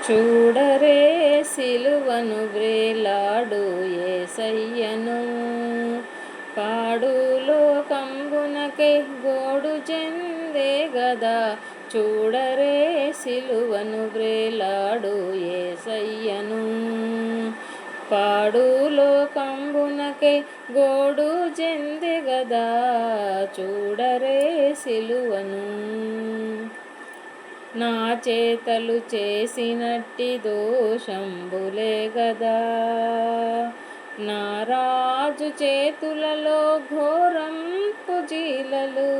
చూడరే సిలువను వ్రేలాడు ఏసయ్యను. పాడులో కంబునకై గోడు చెందే గదా. చూడరే సిలువను వ్రేలాడు ఏసయ్యను. పాడులో కంబునకై గోడు చెందే గదా. చూడరే సిలువను. నా చేతలు చేసినట్టి దోషంబులే గదా. నా రాజు చేతులలో ఘోరం పుజీలలు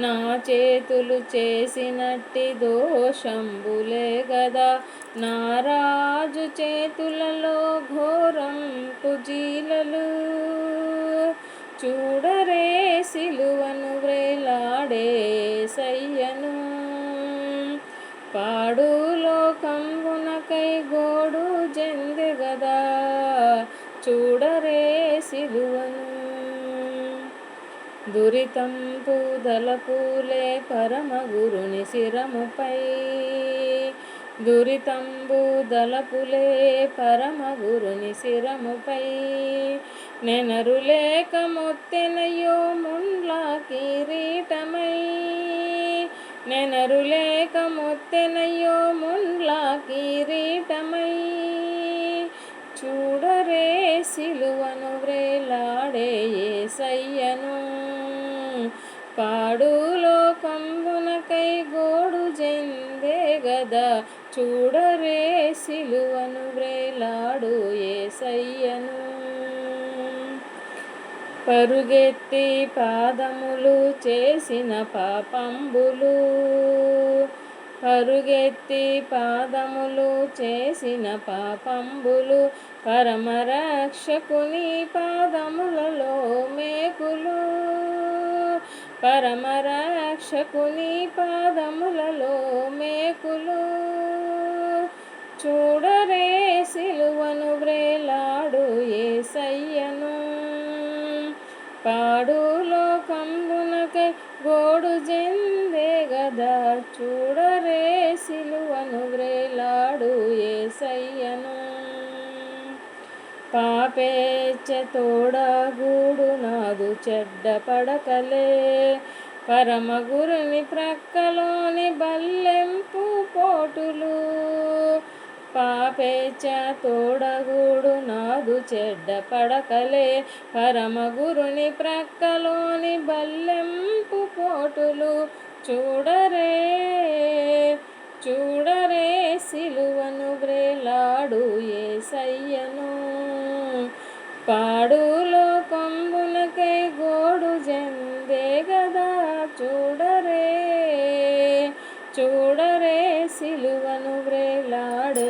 నా చేతులు చేసినట్టి దోషంబులే గదా. నా రాజు చేతులలో ఘోరం పుజీలలు చూడరే సిలువను వ్రేలాడే సయ్యను. పాడు కంబునకై గోడు జందెగదా చూడరే సిలువను. దురితం పూదలపూలే పరమ గురుని శిరముపై దురితంబు దళపులే పరమ గురుని శిరముపై. నెనరు లేక మొత్తెనయో ముండ్ల కిరీటమై నెనరులేక మొత్తెనయ్యో ముండ్లా కిరీటమై. చూడరే సిలువను వ్రేలాడే సయ్యను పాడులో కంబునకై గోడు జెందే గదా. చూడరే సిలువను వ్రేలాడు సయ్యను పరుగెత్తి పాదములు చేసిన పాపంబులు. పరుగెత్తి పాదములు చేసిన పాపంబులు. పరమరక్షకుని పాదములలో మేకులు. పరమరక్షకుని పాదములలో మేకులు. చూడరు పాడులో కంబునకై గోడు జెందే గదా. చూడరే సిలువను వ్రేలాడు సయ్యను పాపేచ్చ తోడగూడు నాదు చెడ్డ పడకలే. పరమగురుని ప్రక్కలోని బల్లె పాపేచ తోడగూడు నాదు చెడ్డ పడకలే. పరమ గురుని ప్రక్కలోని బల్లెంపు పోటులు చూడరే చూడరే సిలువను వ్రేలాడు సయ్యను పాడులో కొంబునకై గోడు జందే గదా. చూడరే చూడరే సిలువను వ్రేలాడే